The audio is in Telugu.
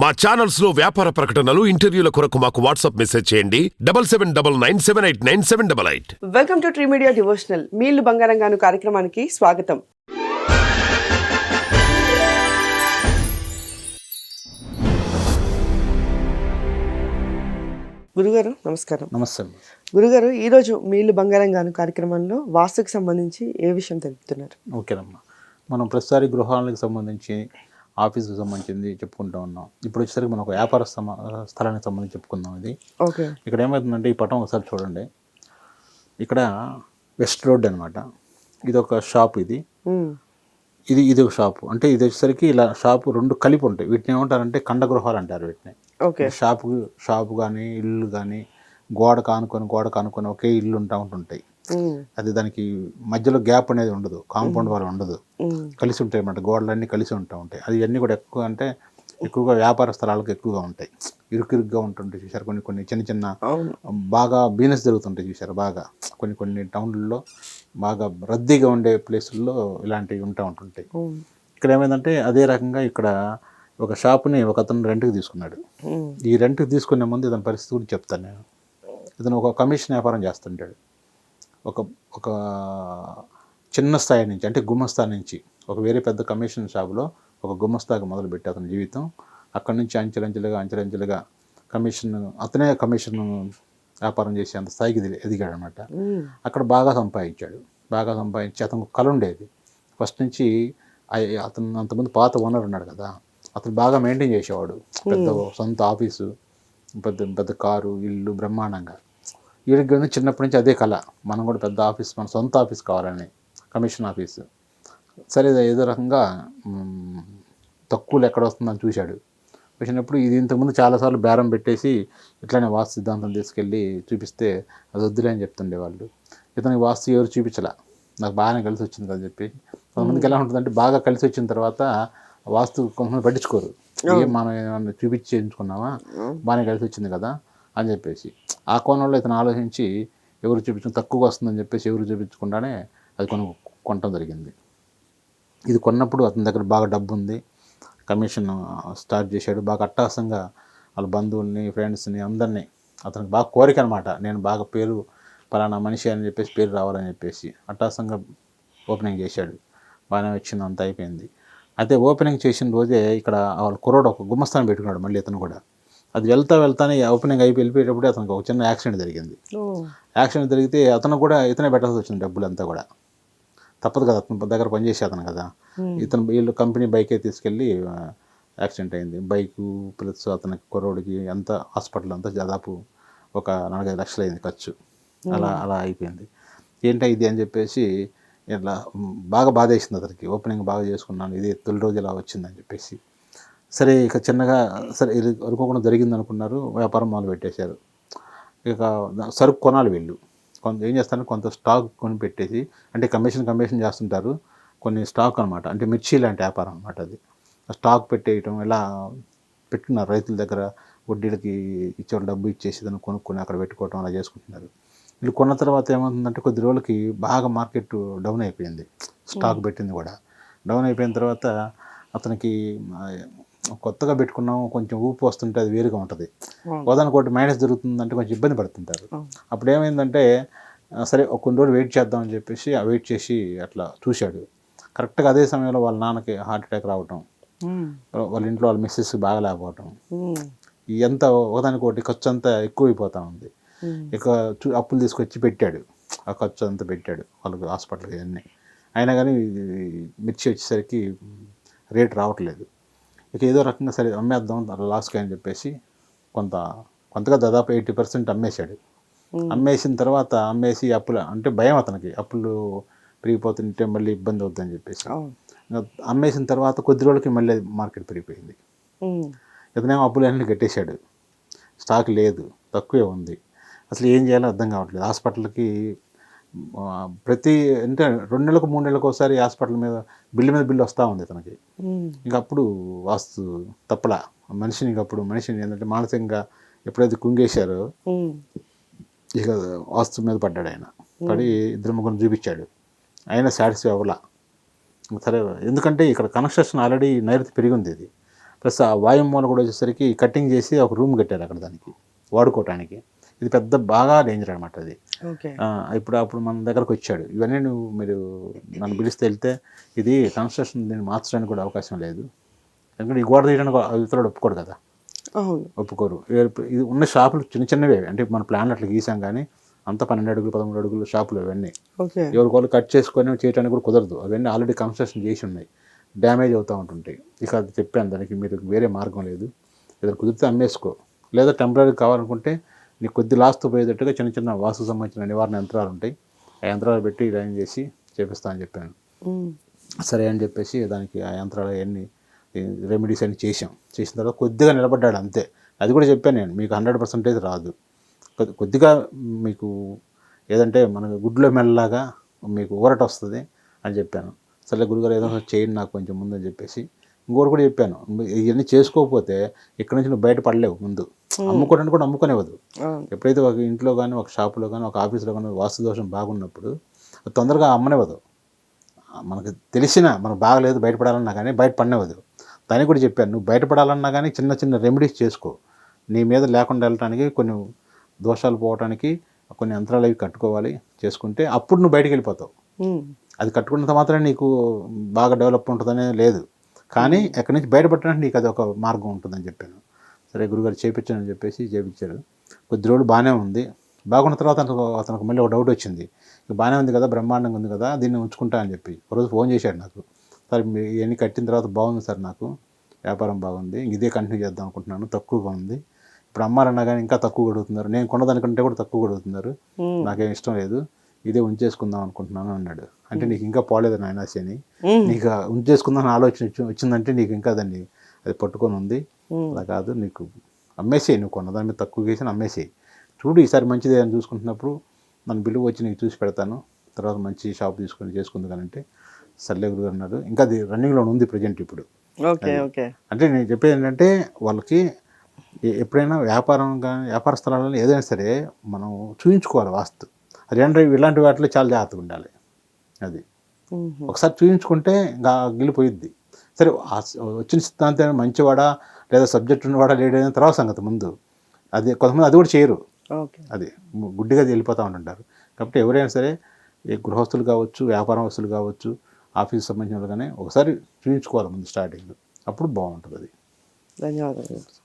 మా ఛానల్స్లో వ్యాపార ప్రకటనలు ఇంటర్వ్యూల కొరకు మాకు వాట్సాప్ మెసేజ్ చేయండి. Double seven double nine seven eight nine seven double eight. Welcome to tree media devotional. మీళ్ళు బంగారంగాను కార్యక్రమానికి స్వాగతం. గురుగారు నమస్కారం. నమస్తే. అమ్మ. గురుగారు ఈరోజు మీళ్ళు బంగారంగాను కార్యక్రమంలో వాస్తుకు సంబంధించి ఏ విషయం తెలుపుతున్నారు? ఓకేనమ్మా. మనం ప్రతిసారి గృహాలకు సంబంధించి ఆఫీస్కి సంబంధించింది చెప్పుకుంటూ ఉన్నాం. ఇప్పుడు వచ్చేసరికి మనం ఒక వ్యాపార స్థలానికి సంబంధించి చెప్పుకుందాం ఇది. ఓకే. ఇక్కడ ఏమవుతుందంటే ఈ పటం ఒకసారి చూడండి. ఇక్కడ వెస్ట్ రోడ్ అనమాట ఇది ఒక షాప్ ఇది. ఇది ఇది ఒక షాపు. అంటే ఇది వచ్చేసరికి ఇలా షాపు రెండు కలిపి ఉంటాయి. వీటిని ఏమంటారంటే కండ గృహాలు అంటారు వీటిని. ఓకే. షాపు షాపు కానీ ఇల్లు కానీ గోడ కానుకొని గోడ కానుకొని ఒకే ఇల్లు ఉంటా ఉంటుంటాయి. అది దానికి మధ్యలో గ్యాప్ అనేది ఉండదు. కాంపౌండ్ వాల్ ఉండదు. కలిసి ఉంటాయి అన్నమాట. గోడలన్నీ కలిసి ఉంటా ఉంటాయి. అది అన్నీ కూడా ఎక్కువ అంటే ఎక్కువగా వ్యాపార స్థలాలకు ఎక్కువగా ఉంటాయి. ఇరుకిరుగ్గా ఉంటుంటాయి చూసారు కొన్ని కొన్ని చిన్న చిన్న బాగా బిజినెస్ జరుగుతుంటాయి చూసారు బాగా. కొన్ని కొన్ని టౌన్లలో బాగా రద్దీగా ఉండే ప్లేసుల్లో ఇలాంటివి ఉంటా ఉంటుంటాయి. ఇక్కడ ఏమైందంటే అదే రకంగా ఇక్కడ ఒక షాపుని ఒక అతను రెంట్కి తీసుకున్నాడు. ఈ రెంట్కి తీసుకునే ముందు ఇతని పరిస్థితి గురించి చెప్తాను నేను. ఇతను ఒక కమిషన్ వ్యాపారం చేస్తుంటాడు. ఒక ఒక చిన్న స్థాయి నుంచి అంటే గుమ్మస్థా నుంచి ఒక వేరే పెద్ద కమిషన్ షాపులో ఒక గుమ్మస్తాగా మొదలుపెట్టి అతని జీవితం. అక్కడి నుంచి అంచెలంచెలుగా అంచెలంచెలుగా కమిషన్ అతనే కమిషన్ వ్యాపారం చేసే అంత స్థాయికి ఎదిగి- ఎదిగాడు అనమాట అక్కడ బాగా సంపాదించాడు. బాగా సంపాదించి అతనికి కళ ఉండేది. ఫస్ట్ నుంచి అతను అంతకుముందు పాత ఓనర్ ఉన్నాడు కదా అతను బాగా మెయింటైన్ చేసేవాడు. పెద్ద సొంత ఆఫీసు పెద్ద పెద్ద కారు ఇల్లు బ్రహ్మాండంగా. వీడికి కానీ చిన్నప్పటి నుంచి అదే కళ. మనం కూడా పెద్ద ఆఫీస్ మన సొంత ఆఫీస్ కావాలని కమిషన్ ఆఫీసు. సరే ఏదో రకంగా తక్కువలో ఎక్కడ వస్తుందని చూశాడు. చూసినప్పుడు ఇది ఇంతకుముందు చాలాసార్లు బేరం పెట్టేసి ఇట్లానే వాస్తు సిద్ధాంతం తీసుకెళ్ళి చూపిస్తే అది వద్దులే అని చెప్తుండే వాళ్ళు ఇతనికి వాస్తు ఎవరు చూపించలా? నాకు బాగానే కలిసి వచ్చింది కదా చెప్పి. కొంతమందికి ఎలా ఉంటుందంటే బాగా కలిసి వచ్చిన తర్వాత వాస్తు కొంతమంది పట్టించుకోరు. ఏం మనం ఏమన్నా చూపించి చేయించుకున్నామా బాగానే కలిసి వచ్చింది కదా అని చెప్పేసి. ఆ కోణంలో ఇతను ఆలోచించి ఎవరు చూపించు తక్కువ వస్తుందని చెప్పేసి ఎవరు చూపించకుండానే అది కొను కొనటం జరిగింది. ఇది కొన్నప్పుడు అతని దగ్గర బాగా డబ్బు ఉంది కమిషన్ స్టార్ట్ చేశాడు. బాగా అట్టాసంగా వాళ్ళ బంధువుల్ని ఫ్రెండ్స్ని అందరినీ అతనికి బాగా కోరిక అనమాట నేను బాగా పేరు పలానా మనిషి అని చెప్పేసి పేరు రావాలని చెప్పేసి అట్టాసంగా ఓపెనింగ్ చేశాడు. బాగానే వచ్చింది అంత అయిపోయింది. అయితే ఓపెనింగ్ చేసిన రోజే ఇక్కడ వాళ్ళ కుర్రోడు ఒక గుమ్మస్థానం పెట్టుకున్నాడు మళ్ళీ అతను కూడా. అది వెళ్తా వెళ్తానే ఓపెనింగ్ అయిపోయి వెళ్ళిపోయేటప్పుడు అతనికి ఒక చిన్న యాక్సిడెంట్ జరిగింది. యాక్సిడెంట్ జరిగితే అతను కూడా ఇతనే పెట్టాల్సి వచ్చింది డబ్బులంతా కూడా. తప్పదు కదా అతని దగ్గర పనిచేసే అతను కదా. ఇతను వీళ్ళు కంపెనీ బైకే తీసుకెళ్ళి యాక్సిడెంట్ అయింది. బైకు ప్లస్ అతనికి కుర్రోడికి అంతా హాస్పిటల్ అంతా దాదాపు ఒక నాలుగైదు లక్షలు అయింది ఖర్చు. అలా అలా అయిపోయింది. ఏంటో ఇది అని చెప్పేసి ఇట్లా బాగా బాధేసింది అతనికి. ఓపెనింగ్ బాగా చేసుకున్నాను. ఇది తొలి రోజు ఇలా వచ్చిందని చెప్పేసి. సరే ఇక చిన్నగా సరే ఇది అనుకోకుండా జరిగింది అనుకున్నారు వ్యాపారం మొదలు పెట్టేశారు. ఇక సరుకు కొనాలి వీళ్ళు. కొంత ఏం చేస్తారు? కొంత స్టాక్ కొని పెట్టేసి అంటే కమిషన్ కమిషన్ చేస్తుంటారు. కొన్ని స్టాక్ అనమాట అంటే మిర్చి లాంటి వ్యాపారం అనమాట అది. స్టాక్ పెట్టేయటం ఇలా పెట్టుకున్నారు? రైతుల దగ్గర వడ్డీలకి ఇచ్చేవాళ్ళు డబ్బు ఇచ్చేసి దాన్ని కొనుక్కొని అక్కడ పెట్టుకోవటం అలా చేసుకుంటున్నారు. వీళ్ళు కొన్న తర్వాత ఏమవుతుందంటే కొద్ది రోజులకి బాగా మార్కెట్ డౌన్ అయిపోయింది. స్టాక్ పెట్టింది కూడా. డౌన్ అయిపోయిన తర్వాత అతనికి కొత్తగా పెట్టుకున్నాం కొంచెం ఊపు వస్తుంటే అది వేరుగా ఉంటుంది. ఒకదానికి ఒకటి మైనస్ జరుగుతుందంటే కొంచెం ఇబ్బంది పడుతుంటారు. అప్పుడు ఏమైందంటే సరే ఒక కొన్ని రోజులు వెయిట్ చేద్దామని చెప్పేసి ఆ వెయిట్ చేసి అట్లా చూశాడు. కరెక్ట్గా అదే సమయంలో వాళ్ళ నాన్నకి హార్ట్ అటాక్ రావటం వాళ్ళ ఇంట్లో వాళ్ళ మిస్సెస్ బాగా లేకపోవటం ఎంత ఒకదానికి ఒకటి ఖర్చు అంతా ఎక్కువైపోతూ ఉంది. ఇక అప్పులు తీసుకొచ్చి పెట్టాడు. ఆ ఖర్చు అంతా పెట్టాడు వాళ్ళకి హాస్పిటల్కి అన్నీ అయినా కానీ మిర్చి వచ్చేసరికి రేట్ రావట్లేదు. ఇక ఏదో రకంగా సరే అమ్మేద్దాం లాస్కి అని చెప్పేసి కొంత కొంతగా దాదాపు ఎయిటీ పర్సెంట్ అమ్మేశాడు. అమ్మేసిన తర్వాత అమ్మేసి అప్పులు అంటే భయం అతనికి. అప్పులు పెరిగిపోతుంటే మళ్ళీ ఇబ్బంది అవుతుందని చెప్పేసి. అమ్మేసిన తర్వాత కొద్ది రోజులకి మళ్ళీ మార్కెట్ పెరిగిపోయింది. ఇతనేమో అప్పులు అన్నీ కట్టేశాడు. స్టాక్ లేదు తక్కువే ఉంది. అసలు ఏం చేయాలో అర్థం కావట్లేదు. హాస్పిటల్కి ప్రతి అంటే రెండు నెలలకు మూడు నెలలకు ఒకసారి హాస్పిటల్ మీద బిల్లు మీద బిల్లు వస్తూ ఉంది ఇతనికి ఉమ్, ఇంకా అప్పుడు వాస్తు తప్పలా. మనిషిని ఇంక అప్పుడు మనిషిని ఏంటంటే మానసికంగా ఎప్పుడైతే కుంగేశారో ఇక వాస్తు మీద పడ్డాడు ఆయన. పడి ఇద్దరు ముగ్గురు చూపించాడు. అయినా సాటిస్ఫై అవ్వలా. సరే ఎందుకంటే ఇక్కడ కన్స్ట్రక్షన్ ఆల్రెడీ నైరుతి పెరిగి ఉంది ఇది. ప్లస్ ఆ వాయు మూల కూడా వచ్చేసరికి కటింగ్ చేసి ఒక రూమ్ కట్టారు అక్కడ దానికి వాడుకోవటానికి. ఇది పెద్ద బాగా డేంజర్ అనమాట అది. ఇప్పుడు అప్పుడు మన దగ్గరకు వచ్చాడు. ఇవన్నీ నువ్వు మీరు నన్ను పిలిస్తే వెళ్తే ఇది కన్స్ట్రక్షన్ దీన్ని మార్చడానికి కూడా అవకాశం లేదు. ఎందుకంటే ఈ గోడ తీయడానికి ఇతరుడు ఒప్పుకోడు కదా. ఒప్పుకోరు. ఇది ఉన్న షాపులు చిన్న చిన్నవే. అంటే మన ప్లాన్లు అట్లా గీసాం కానీ అంత పన్నెండు అడుగులు పదమూడు అడుగులు షాపులు అవన్నీ. ఎవరికి వాళ్ళు కట్ చేసుకొని చేయడానికి కూడా కుదరదు. అవన్నీ ఆల్రెడీ కన్స్ట్రక్షన్ చేసి ఉన్నాయి. డ్యామేజ్ అవుతూ ఉంటుంటాయి. ఇక అది చెప్పాను దానికి మీరు వేరే మార్గం లేదు. ఏదైనా కుదిరితే అమ్మేసుకో. లేదా టెంపరీ కావాలనుకుంటే నీకు కొద్ది లాస్తో పోయేటట్టుగా చిన్న చిన్న వాస్తు సంబంధించిన నివారణ యంత్రాలు ఉంటాయి. ఆ యంత్రాలు పెట్టి లైన్ చేసి చేపిస్తా అని చెప్పాను. సరే అని చెప్పేసి దానికి ఆ యంత్రాలు అవన్నీ రెమెడీస్ అన్ని చేసాం చేసిన తర్వాత కొద్దిగా నిలబడ్డాడు అంతే. అది కూడా చెప్పాను నేను మీకు హండ్రెడ్ పర్సెంటేజ్ రాదు. కొద్ది- కొద్దిగా మీకు ఏదంటే మనకు గుడ్లో మెల్లలాగా మీకు ఊరట వస్తుంది అని చెప్పాను. సరే గురుగారు ఏదో చేయండి నాకు కొంచెం ముందు అని చెప్పేసి ఇంకోటి కూడా చెప్పాను. ఇవన్నీ చేసుకోకపోతే ఇక్కడ నుంచి నువ్వు బయట పడలేవు ముందు. అమ్ముకోవడానికి కూడా అమ్ముకునేవద్దు ఎప్పుడైతే ఒక ఇంట్లో కానీ ఒక షాపులో కానీ ఒక ఆఫీస్లో కానీ వాస్తు దోషం బాగున్నప్పుడు తొందరగా అమ్మనివ్వదు. మనకు తెలిసిన మనకు బాగలేదు బయటపడాలన్నా కానీ బయట పడినవద్దు దానికి కూడా చెప్పాను నువ్వు బయటపడాలన్నా కానీ చిన్న చిన్న రెమెడీస్ చేసుకో. నీ మీద లేకుండా వెళ్ళటానికి కొన్ని దోషాలు పోవటానికి కొన్ని యంత్రాలు అవి కట్టుకోవాలి చేసుకుంటే అప్పుడు నువ్వు బయటికి వెళ్ళిపోతావు. అది కట్టుకున్నంత మాత్రం నీకు బాగా డెవలప్ ఉంటుందనే లేదు. కానీ ఎక్కడి నుంచి బయటపడడానికి నీకు అది ఒక మార్గం ఉంటుందని చెప్పాను. సరే గురుగారు చేపించానని చెప్పేసి చేపించారు. కొద్ది రోజులు బాగానే ఉంది. బాగున్న తర్వాత అతనికి అతనికి మళ్ళీ ఒక డౌట్ వచ్చింది. ఇక బాగానే ఉంది కదా బ్రహ్మాండంగా ఉంది కదా దీన్ని ఉంచుకుంటా అని చెప్పి. ఒకరోజు ఫోన్ చేశాడు నాకు. సార్ ఇవన్నీ కట్టిన తర్వాత బాగుంది సార్ నాకు. వ్యాపారం బాగుంది. ఇదే కంటిన్యూ చేద్దాం అనుకుంటున్నాను. తక్కువగా ఉంది. ఇప్పుడు అమ్మారన్నా కానీ ఇంకా తక్కువ అడుగుతున్నారు నేను కొన్నదానికంటే కూడా తక్కువ అడుగుతున్నారు ఉమ్. నాకేం ఇష్టం లేదు. ఇదే ఉంచేసుకుందాం అనుకుంటున్నాను అన్నాడు. అంటే నీకు ఇంకా పోలేదు నాయనాసి అని ఉమ్. నీకు ఆ ఉంచేసుకుందాం అనే ఆలోచన వచ్చి- వచ్చిందంటే నీకు ఇంకా దాన్ని అది పట్టుకొని ఉంది. అలా కాదు నీకు అమ్మేసేయి నువ్వు కొన్న దాని మీద తక్కువ చేసి అమ్మేసేయి. చూడు ఈసారి మంచిదే అని చూసుకుంటున్నప్పుడు మన బిల్లు వచ్చి నీకు చూసి పెడతాను. తర్వాత మంచి షాప్ తీసుకొని చేసుకుంది కానీ అంటే సర్లే గురువు అన్నాడు ఇంకా అది రన్నింగ్లో ఉంది ప్రజెంట్ ఇప్పుడు. అంటే నేను చెప్పేది ఏంటంటే వాళ్ళకి ఎప్పుడైనా వ్యాపారం కానీ వ్యాపార స్థలాలలో ఏదైనా సరే మనం చూయించుకోవాలి వాస్తు. రెండు ఇలాంటి వాటిలో చాలా జాగ్రత్తగా ఉండాలి. అది. ఒకసారి చూయించుకుంటే ఇంకా గిలిపోయిద్ది సరే వచ్చిన సిద్ధాంతం మంచివాడా లేదా సబ్జెక్ట్ ఉన్నవాడా లేడని తర్వాత సంగతి ముందు. అది కొంతమంది అది కూడా చేయరు. ఓకే. అది గుడ్డిగా వెళ్ళిపోతూ ఉంటుంటారు. కాబట్టి ఎవరైనా సరే ఏ గృహస్థులు కావచ్చు వ్యాపారస్తులు కావచ్చు ఆఫీస్ సంబంధించిన కానీ ఒకసారి చూయించుకోవాలి ముందు స్టార్టింగ్. అప్పుడు బాగుంటుంది అది. ధన్యవాదాలు.